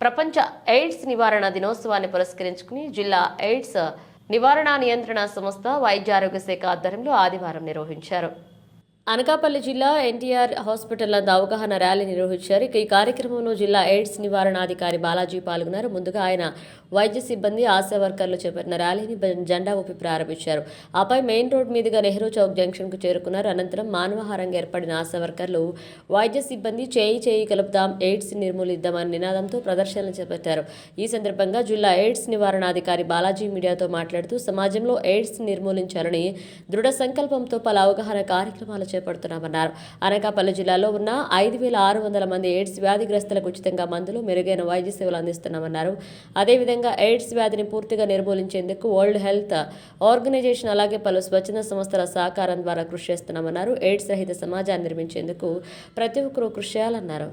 ప్రపంచ ఎయిడ్స్ నివారణ దినోత్సవాన్ని పురస్కరించుకుని జిల్లా ఎయిడ్స్ నివారణ నియంత్రణ సంస్థ వైద్య ఆరోగ్య శాఖ ఆధ్వర్యంలో ఆదివారం నిర్వహించారు. అనకాపల్లి జిల్లా ఎన్టీఆర్ హాస్పిటల్ నందు అవగాహన ర్యాలీ నిర్వహించారు. ఇక ఈ కార్యక్రమంలో జిల్లా ఎయిడ్స్ నివారణాధికారి బాలాజీ పాల్గొన్నారు. ముందుగా ఆయన వైద్య సిబ్బంది ఆశా వర్కర్లు చేపట్టిన ర్యాలీని జెండా ఊపి ప్రారంభించారు. ఆపై మెయిన్ రోడ్ మీదుగా నెహ్రూ చౌక్ జంక్షన్కు చేరుకున్నారు. అనంతరం మానవహారంగా ఏర్పడిన ఆశా వర్కర్లు వైద్య సిబ్బంది చేయి చేయి కలుపుదాం ఎయిడ్స్ నిర్మూలిద్దామని నినాదంతో ప్రదర్శనలు చేపట్టారు. ఈ సందర్భంగా జిల్లా ఎయిడ్స్ నివారణాధికారి బాలాజీ మీడియాతో మాట్లాడుతూ సమాజంలో ఎయిడ్స్ నిర్మూలించాలని దృఢ సంకల్పంతో పలు అవగాహన కార్యక్రమాలు చేపడుతున్నామన్నారు. అనకాపల్లి జిల్లాలో ఉన్న ఐదు వేల ఆరు వందల మంది ఎయిడ్స్ వ్యాధిగ్రస్తులకు ఉచితంగా మందులు మెరుగైన వైద్య సేవలు అందిస్తున్నామన్నారు. అదేవిధంగా ఎయిడ్స్ వ్యాధిని పూర్తిగా నిర్మూలించేందుకు వరల్డ్ హెల్త్ ఆర్గనైజేషన్ అలాగే పలు స్వచ్ఛంద సంస్థల సహకారం ద్వారా కృషి చేస్తున్నామన్నారు. ఎయిడ్స్ రహిత సమాజాన్ని నిర్మించేందుకు ప్రతి ఒక్కరూ కృషి చేయాలన్నారు.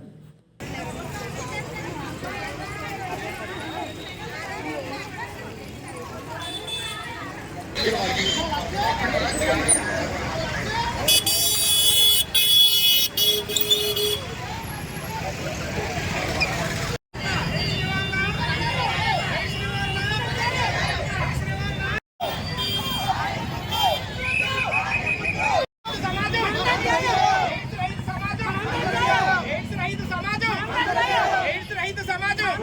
ఎయిడ్స్ రహిత సమాజం ఎయిడ్స్ రహిత సమాజం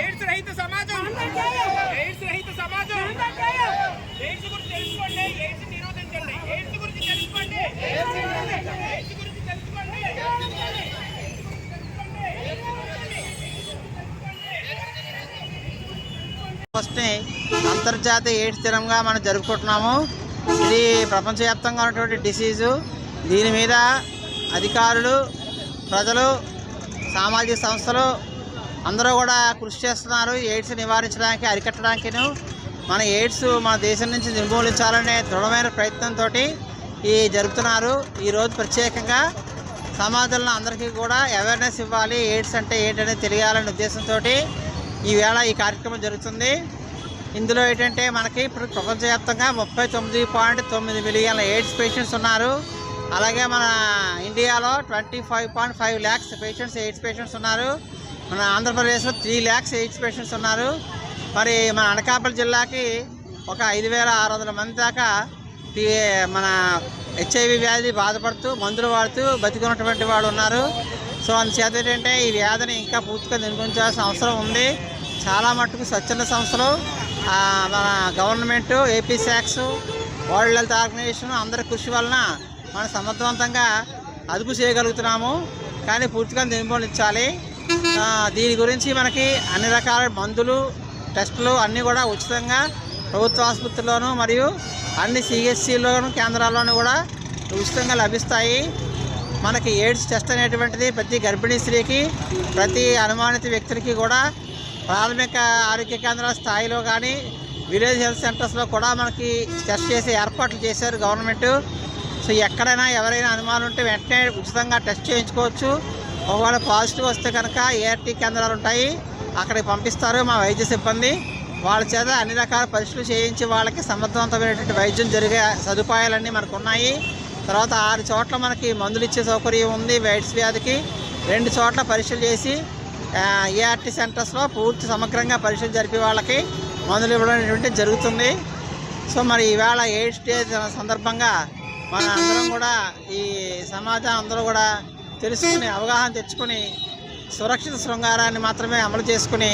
ఎయిడ్స్ రహిత సమాజం ఎయిడ్స్ రహిత సమాజం ఎయిడ్స్ గురించి తెలుసుకోండి ఎయిడ్స్ నిరోధించండి ఎయిడ్స్ గురించి తెలుసుకోండి ఎయిడ్స్ గురించి తెలుసుకోండి ఫస్ట్ అంతర్జాతీయ ఎయిడ్స్ దినంగా మనం జరుపుకుంటున్నాము. ఇది ప్రపంచవ్యాప్తంగా ఉన్నటువంటి డిసీజు. దీని మీద అధికారులు ప్రజలు సామాజిక సంస్థలు అందరూ కూడా కృషి చేస్తున్నారు. ఎయిడ్స్ నివారించడానికి అరికట్టడానికి మన ఎయిడ్స్ మన దేశం నుంచి నిర్మూలించాలనే దృఢమైన ప్రయత్నంతో ఈ జరుపుతున్నారు. ఈరోజు ప్రత్యేకంగా సమాజంలో అందరికీ కూడా అవేర్నెస్ ఇవ్వాలి. ఎయిడ్స్ అంటే ఏంటనేది తెలియాలనే ఉద్దేశంతో ఈవేళ ఈ కార్యక్రమం జరుగుతుంది. ఇందులో ఏంటంటే మనకి ఇప్పుడు ప్రపంచవ్యాప్తంగా ముప్పై తొమ్మిది పాయింట్ తొమ్మిది మిలియన్ల ఎయిడ్స్ పేషెంట్స్ ఉన్నారు. అలాగే మన ఇండియాలో twenty five point five lakhs patients AIDS patients ఉన్నారు. మన ఆంధ్రప్రదేశ్లో త్రీ ల్యాక్స్ ఎయిడ్స్ పేషెంట్స్ ఉన్నారు. మరి మన అనకాపల్లి జిల్లాకి ఒక ఐదు వేల ఆరు వందల మంది దాకా మన హెచ్ఐవి వ్యాధి బాధపడుతూ మందులు వాడుతూ బతికున్నటువంటి వాళ్ళు ఉన్నారు. సో అందుచేత ఏంటంటే ఈ వ్యాధిని ఇంకా పూర్తిగా నిర్మించాల్సిన అవసరం ఉంది. చాలా మటుకు స్వచ్ఛంద సంస్థలు మన గవర్నమెంట్ ఏపీ శాక్స్ వరల్డ్ హెల్త్ ఆర్గనైజేషన్ అందరి కృషి వలన మనం సమర్థవంతంగా అదుపు చేయగలుగుతున్నాము. కానీ పూర్తిగా నిర్మూలించాలి. దీని గురించి మనకి అన్ని రకాల మందులు టెస్టులు అన్నీ కూడా ఉచితంగా ప్రభుత్వ ఆసుపత్రుల్లోనూ మరియు అన్ని సిహెచ్సిలోను కేంద్రాల్లోనూ కూడా ఉచితంగా లభిస్తాయి. మనకి ఎయిడ్స్ టెస్ట్ అనేటువంటిది ప్రతి గర్భిణీ స్త్రీకి ప్రతి అనుమానిత వ్యక్తులకి కూడా ప్రాథమిక ఆరోగ్య కేంద్రాల స్థాయిలో కానీ విలేజ్ హెల్త్ సెంటర్స్లో కూడా మనకి టెస్ట్ చేసే ఏర్పాట్లు చేశారు గవర్నమెంట్. సో ఎక్కడైనా ఎవరైనా అనుమానం ఉంటే వెంటనే ఉచితంగా టెస్ట్ చేయించుకోవచ్చు. ఒకవేళ పాజిటివ్ వస్తే కనుక ఏఆర్టీ కేంద్రాలు ఉంటాయి. అక్కడికి పంపిస్తారు మా వైద్య సిబ్బంది. వాళ్ళ చేత అన్ని రకాల పరీక్షలు చేయించి వాళ్ళకి సమర్థవంతమైనటువంటి వైద్యం జరిగే సదుపాయాలన్నీ మనకు ఉన్నాయి. తర్వాత ఆరు చోట్ల మనకి మందులు ఇచ్చే సౌకర్యం ఉంది వైడ్స్ వ్యాధికి. రెండు చోట్ల పరీక్షలు చేసి ఏఆర్టీ సెంటర్స్లో పూర్తి సమగ్రంగా పరీక్షలు జరిపే వాళ్ళకి మందులు ఇవ్వడం అనేటువంటి జరుగుతుంది. సో మరి ఈవేళ ఎయిడ్స్ డే సందర్భంగా మన అందరం కూడా ఈ సమాజం అందరూ కూడా తెలుసుకుని అవగాహన తెచ్చుకొని సురక్షిత శృంగారాన్ని మాత్రమే అమలు చేసుకుని